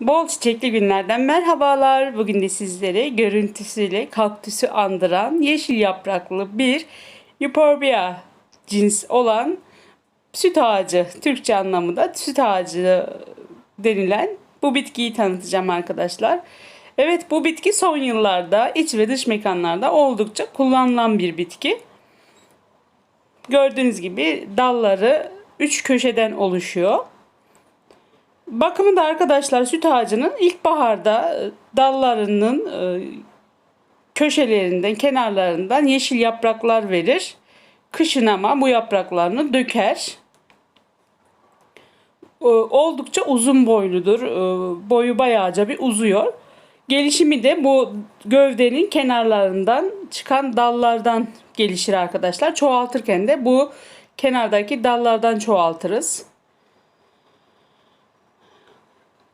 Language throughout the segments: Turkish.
Bol çiçekli günlerden merhabalar. Bugün de sizlere görüntüsüyle kaktüsü andıran yeşil yapraklı bir Euphorbia cins olan süt ağacı, Türkçe anlamı da süt ağacı denilen bu bitkiyi tanıtacağım arkadaşlar. Evet bu bitki son yıllarda iç ve dış mekanlarda oldukça kullanılan bir bitki. Gördüğünüz gibi dalları üç köşeden oluşuyor. Bakımı da arkadaşlar süt ağacının ilkbaharda e, dallarının e, köşelerinden, kenarlarından yeşil yapraklar verir. Kışın ama bu yapraklarını döker. E, Oldukça uzun boyludur. Boyu bayağıca bir uzuyor. Gelişimi de bu gövdenin kenarlarından çıkan dallardan gelişir arkadaşlar. Çoğaltırken de bu kenardaki dallardan çoğaltırız.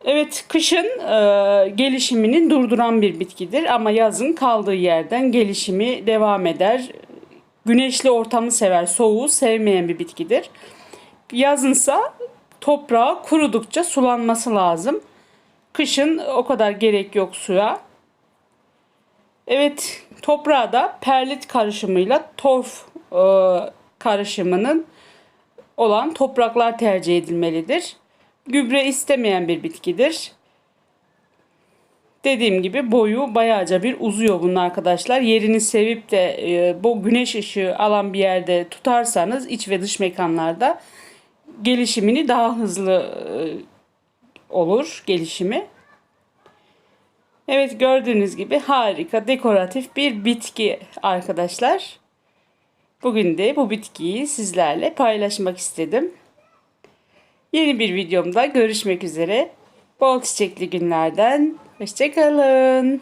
Evet, kışın e, gelişimini durduran bir bitkidir ama yazın kaldığı yerden gelişimi devam eder. Güneşli ortamı sever, soğuğu sevmeyen bir bitkidir. Yazınsa toprağı kurudukça sulanması lazım. Kışın o kadar gerek yok suya. Evet, toprağa da perlit karışımıyla torf e, karışımının olan topraklar tercih edilmelidir. Gübre istemeyen bir bitkidir. Dediğim gibi boyu bayağıca bir uzuyor bunun arkadaşlar. Yerini sevip de e, bu güneş ışığı alan bir yerde tutarsanız iç ve dış mekanlarda gelişimini daha hızlı e, olur gelişimi. Evet gördüğünüz gibi harika dekoratif bir bitki arkadaşlar. Bugün de bu bitkiyi sizlerle paylaşmak istedim. Yeni bir videomda görüşmek üzere. Bol çiçekli günlerden. Hoşçakalın.